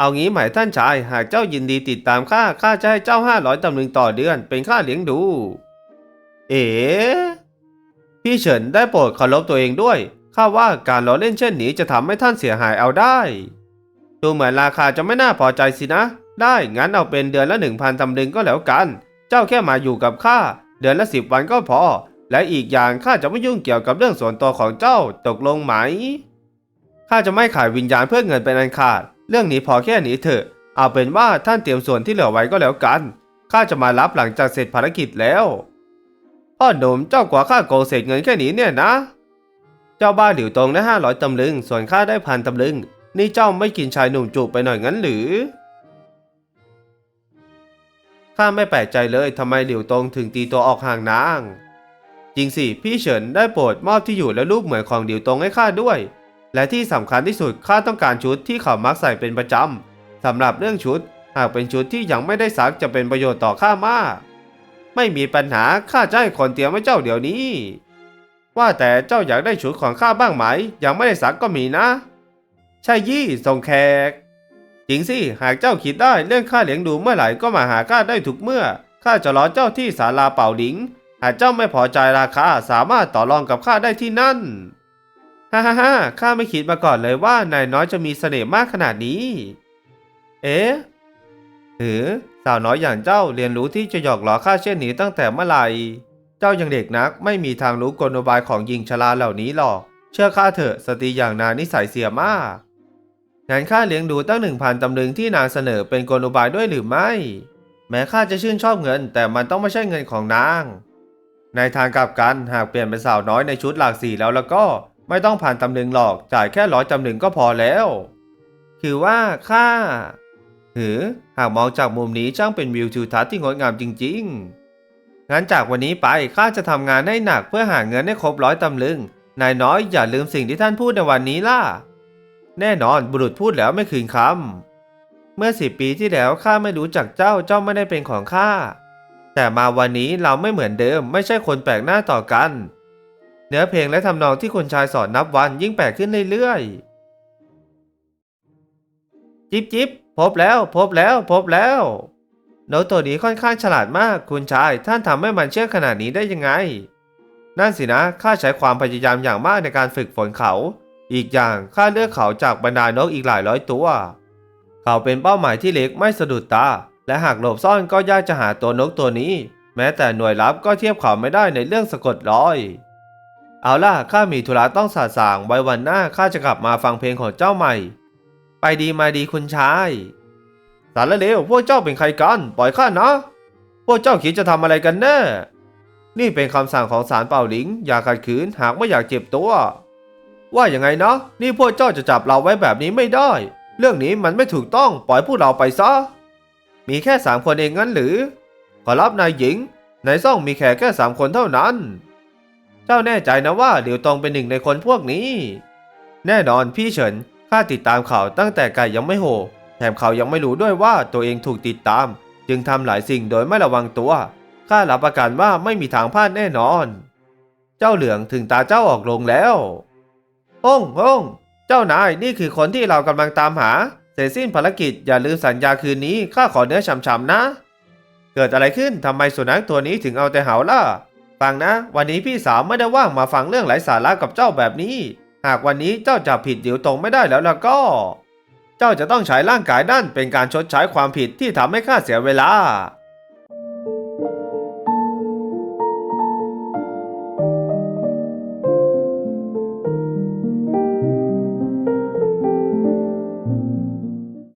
เอางี้หมายท่านชายหากเจ้ายินดีติดตามข้าข้าจะให้เจ้าห้าร้อยตำลึงต่อเดือน เป็นค่าเลี้ยงดู เอ๋พี่เฉินได้โปรดเคารพตัวเองด้วยข้าว่าการล้อเล่นเช่นนี้จะทำให้ท่านเสียหายเอาได้ ดูเหมือนราคาจะไม่น่าพอใจสินะ ได้งั้นเอาเป็นเดือนละหนึ่งพันตำลึงก็แล้วกัน เจ้าแค่มาอยู่กับข้าเดือนละสิบวันก็พอ และอีกอย่างข้าจะไม่ยุ่งเกี่ยวกับเรื่องส่วนตัวของเจ้าตกลงไหมข้าจะไม่ขายวิญญาณเพื่อเงินเป็นอันขาด เรื่องนี้พอแค่นี้เถอะ เอาเป็นว่าท่านเตรียมส่วนที่เหลือไว้ก็แล้วกัน ข้าจะมารับหลังจากเสร็จภารกิจแล้วพ่อหนุ่มเจ้ากว่าข้าโกงเศษเงินแค่นี้เนี่ยนะ เจ้าบ้าหลิวตรงได้ห้าร้อยตำลึง ส่วนข้าได้พันตำลึง นี่เจ้าไม่กินชายหนุ่มจูบไปหน่อยงั้นหรือ ข้าไม่แปลกใจเลยทำไมหลิวตงถึงตีตัวออกห่างนาง จริงสิพี่เฉินได้โปรดมอบที่อยู่และรูปเหมือนของหลิวตงให้ข้าด้วย และที่สำคัญที่สุดข้าต้องการชุดที่เขามักใส่เป็นประจำสำหรับเรื่องชุด หากเป็นชุดที่ยังไม่ได้ซักจะเป็นประโยชน์ต่อข้ามาก ไม่มีปัญหาข้าจะให้คนเตรียมให้เจ้าเดี๋ยวนี้ ว่าแต่เจ้าอยากได้ชุดของข้าบ้างไหม ยังไม่ได้ซักก็มีนะใช่ยี่ส่งแขกจริงสิหากเจ้าคิดได้เรื่องค่าเลี้ยงดูเมื่อไหร่ก็มาหาข้าได้ทุกเมื่อข้าจะรอเจ้าที่ศาลาเป่าหลิง หากเจ้าไม่พอใจราคาสามารถต่อรองกับข้าได้ที่นั่น ฮ่าฮ่าฮ่าข้าไม่คิดมาก่อนเลยว่านายน้อยจะมีเสน่ห์มากขนาดนี้ เอ๊ะหรือสาวน้อยอย่างเจ้าเรียนรู้ที่จะหยอกล้อข้าเช่นนี้ตั้งแต่เมื่อไหร่ เจ้ายังเด็กนักไม่มีทางรู้กลอุบายของหญิงชราเหล่านี้หรอก เชื่อข้าเถอะสตรีอย่างนางนิสัยเสียมากงานค่าเลี้ยงดูตั้งหนึ่งพันตำลึงที่นางเสนอเป็นกลอุบายด้วยหรือไม่ แม้ข้าจะชื่นชอบเงิน แต่มันต้องไม่ใช่เงินของนาง ในทางกลับกันหากเปลี่ยนเป็นสาวน้อยในชุดหลากสีแล้วแล้วก็ ไม่ต้องผ่านตำลึงหรอกจ่ายแค่ร้อยตำลึงก็พอแล้ว คือว่าข้าหือหากมองจากมุมนี้ช่างเป็นวิวทิวทัศน์ที่งดงามจริง ๆ งั้นจากวันนี้ไปข้าจะทำงานให้หนักเพื่อหาเงินให้ครบร้อยตำลึง นายน้อยอย่าลืมสิ่งที่ท่านพูดในวันนี้ล่ะ แน่นอนบุรุษพูดแล้วไม่คืนคำ เมื่อสิบปีที่แล้วข้าไม่รู้จักเจ้าเจ้าไม่ได้เป็นของข้า แต่มาวันนี้เราไม่เหมือนเดิมไม่ใช่คนแปลกหน้าต่อกัน เนื้อเพลงและทำนองที่คนชายสอนนับวันยิ่งแปลกขึ้นเรื่อยๆ จิบจิบพบแล้ว พบแล้ว พบแล้วนกตัวนี้ค่อนข้างฉลาดมาก คุณชาย ท่านทำให้มันเชื่องขนาดนี้ได้ยังไง นั่นสินะ ข้าใช้ความพยายามอย่างมากในการฝึกฝนเขา อีกอย่างข้าเลือกเขาจากบรรดานกอีกหลายร้อยตัว เขาเป็นเป้าหมายที่เล็กไม่สะดุดตา และหากหลบซ่อนก็ยากจะหาตัวนกตัวนี้ แม้แต่หน่วยลับก็เทียบเขาไม่ได้ในเรื่องสะกดรอย เอาล่ะข้ามีธุระต้องสาสางไว้วันหน้าข้าจะกลับมาฟังเพลงของเจ้าใหม่ ไปดีมาดีคุณชาย สารเลวพวกเจ้าเป็นใครกัน ปล่อยข้านะ พวกเจ้าคิดจะทำอะไรกันแน่ นี่เป็นคำสั่งของศาลเป่าหลิง อย่าขัดขืนหากไม่อยากเจ็บตัว ว่าอย่างไงนะนี่พวกเจ้าจะจับเราไว้แบบนี้ไม่ได้ เรื่องนี้มันไม่ถูกต้องปล่อยพวกเราไปซะ มีแค่สามคนเองงั้นหรือ ขอรับนายหญิง ในซ่องมีแขกแค่สามคนเท่านั้น จ้าแน่ใจนะว่าเหลียวตองเป็นหนึ่งในคนพวกนี้ แน่นอนพี่เฉินข้าติดตามข่าวตั้งแต่ไก่ยังไม่โหแถมเขายังไม่รู้ด้วยว่าตัวเองถูกติดตาม จึงทำหลายสิ่งโดยไม่ระวังตัวข้ารับประกันว่าไม่มีทางพลาดแน่นอน เจ้าเหลืองถึงตาเจ้าออกลงแล้วฮ้องฮ้องเจ้านายนี่คือคนที่เรากำลังตามหา เสร็จสิ้นภารกิจอย่าลืมสัญญาคืนนี้ข้าขอเนื้อฉ่ำๆนะ เกิดอะไรขึ้นทำไมสุนัขตัวนี้ถึงเอาแต่เห่าล่ะ ฟังนะ วันนี้พี่สาวไม่ได้ว่างมาฟังเรื่องไร้สาระกับเจ้าแบบนี้ หากวันนี้เจ้าจับผิดเดี๋ยวตรงไม่ได้แล้วล่ะก็ เจ้าจะต้องใช้ร่างกายนั่นเป็นการชดใช้ความผิดที่ทำให้ข้าเสียเวลา